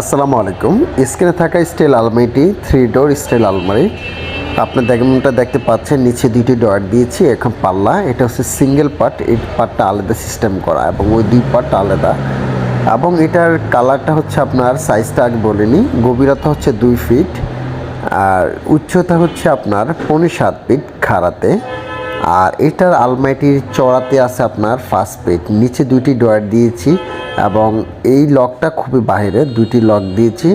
আসসালামু আলাইকুম। স্ক্রিনে থাকা স্টিল আলমারিটি থ্রি ডোর স্টিল আলমারি। আপনি দেখেনটা দেখতে পাচ্ছেন, নিচে দুইটি ডয়ার দিয়েছি, এখন পাল্লা। এটা হচ্ছে সিঙ্গেল পার্ট এই পার্টটা আলাদা সিস্টেম করা এবং ওই দুই পার্ট আলাদা। এবং এটার কালারটা হচ্ছে আপনার সাইজটা আগে বলিনি, গভীরতা হচ্ছে দুই ফিট আর উচ্চতা হচ্ছে আপনার পৌনে সাত ফিট খাড়াতে আর এটার আলমারিটির চড়াতে আছে আপনার ফার্স্ট পেট নিচে দুইটি ডয়ার দিয়েছি এবং এই লকটা খুবই বাইরে দুইটি লক দিয়েছি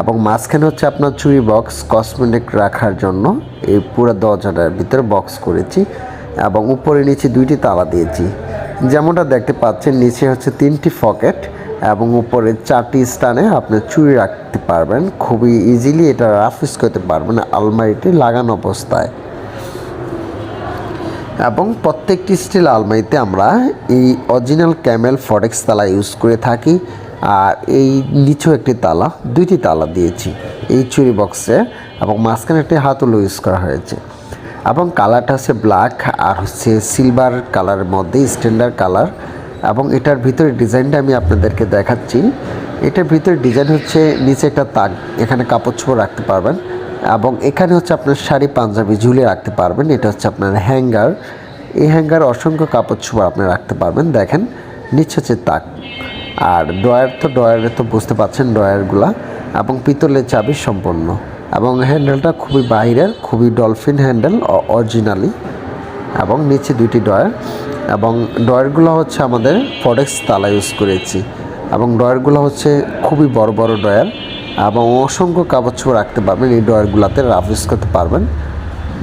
এবং মাঝখানে হচ্ছে আপনার চুরি বক্স কসমেটিক রাখার জন্য এই পুরো দরজাটার ভিতরে বক্স করেছি এবং উপরে নিচে দুইটি তালা দিয়েছি। যেমনটা দেখতে পাচ্ছেন, নিচে হচ্ছে তিনটি পকেট এবং উপরে চারটি স্থানে আপনি চুরি রাখতে পারবেন। খুবই ইজিলি এটা রাফ ইউজ করতে পারবেন আলমারিটি লাগানো অবস্থায়। এবং প্রত্যেকটি স্টিল আলমারিতে আমরা এই অরিজিনাল ক্যামেল ফরেক্স তালা ইউজ করে থাকি। আর এই নিচেও একটি তালা, দুইটি তালা দিয়েছি এই চুরি বক্সে এবং মাঝখানে একটি হাতল ইউজ করা হয়েছে। এবং কালারটা হচ্ছে ব্ল্যাক আর হচ্ছে সিলভার কালারের মধ্যে স্ট্যান্ডার্ড কালার এবং এটার ভিতরে ডিজাইনটা আমি আপনাদেরকে দেখাচ্ছি। এটার ভিতরে ডিজাইন হচ্ছে নিচে একটা তাক, এখানে কাপড় ছোপড় রাখতে পারবেন। এবং এখানে হচ্ছে আপনার শাড়ি, পাঞ্জাবি ঝুলিয়ে রাখতে পারবেন। এটা হচ্ছে আপনার হ্যাঙ্গার। এই হ্যাঙ্গার অসংখ্য কাপড় চোপড় আপনি রাখতে পারবেন। দেখেন, নিচে হচ্ছে তাক। আর ড্রয়ার তো, ড্রয়ারে তো বুঝতে পারছেন ড্রয়ারগুলা। এবং পিতলের চাবি সম্পন্ন এবং হ্যান্ডেলটা খুবই বাইরের, খুবই ডলফিন হ্যান্ডেল অরিজিনালি। এবং নিচে দুইটি ডয়ার এবং ডয়ারগুলো হচ্ছে আমাদের ফরেক্স তালা ইউজ করেছি। এবং ডয়ারগুলো হচ্ছে খুবই বড় বড় ডয়ার এবং অসংখ্য কাপড় চোপড় রাখতে পারবেন। এই ডয়ারগুলোতে রাফ ইউজ করতে পারবেন।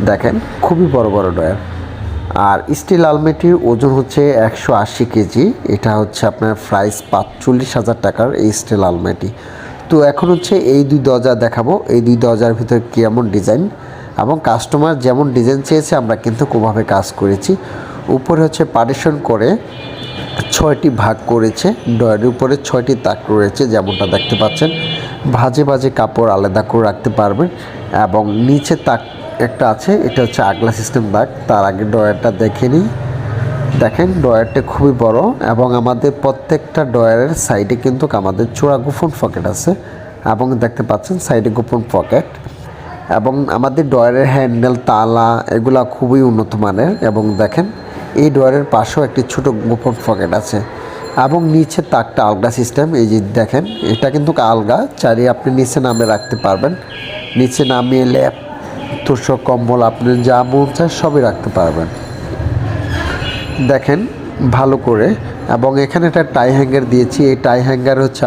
দেখেন, খুবই বড় বড় ডয়ার আর স্টিল আলমেটির ওজন হচ্ছে একশো আশি কেজি। এটা হচ্ছে আপনার প্রাইস পাঁচচল্লিশ হাজার টাকার এই স্টিল আলমেটি তো এখন হচ্ছে এই দুই দরজা দেখাবো। এই দুই দরজার ভিতরে কেমন ডিজাইন এবং কাস্টমার যেমন ডিজাইন চেয়েছে, আমরা কিন্তু কোভাবে কাজ করেছি। উপরে হচ্ছে পার্টিশন করে ছয়টি ভাগ করেছে। ডয়ের উপরে ছয়টি তাক রয়েছে, যেমনটা দেখতে পাচ্ছেন। ভাজে ভাজে কাপড় আলাদা করে রাখতে পারবেন এবং নিচে তাক একটা আছে, এটা হচ্ছে আগলা সিস্টেম দাগ তার আগে ডয়ারটা দেখে নিই। দেখেন ডয়ারটা খুবই বড় এবং আমাদের প্রত্যেকটা ডয়ারের সাইডে কিন্তু আমাদের চোরা গোপন পকেট আছে এবং দেখতে পাচ্ছেন সাইডে গোপন পকেট এবং আমাদের ডয়ারের হ্যান্ডেল তালা এগুলা খুবই উন্নত মানের এবং দেখেন, এই ডয়ারের পাশেও একটি ছোট গোপন পকেট আছে। এবং নিচে তাকটা আলগা সিস্টেম এই যে দেখেন, এটা কিন্তু আলগা চারি আপনি নিচে নামে রাখতে পারবেন। নিচে নামিয়ে ল্যাপ তোষক, কম্বল, আপনি যা মন চায় সবই রাখতে পারবেন। দেখেন, ভালো করে। এবং এখানে একটা টাই হ্যাঙ্গার দিয়েছি, এই টাই হ্যাঙ্গার হচ্ছে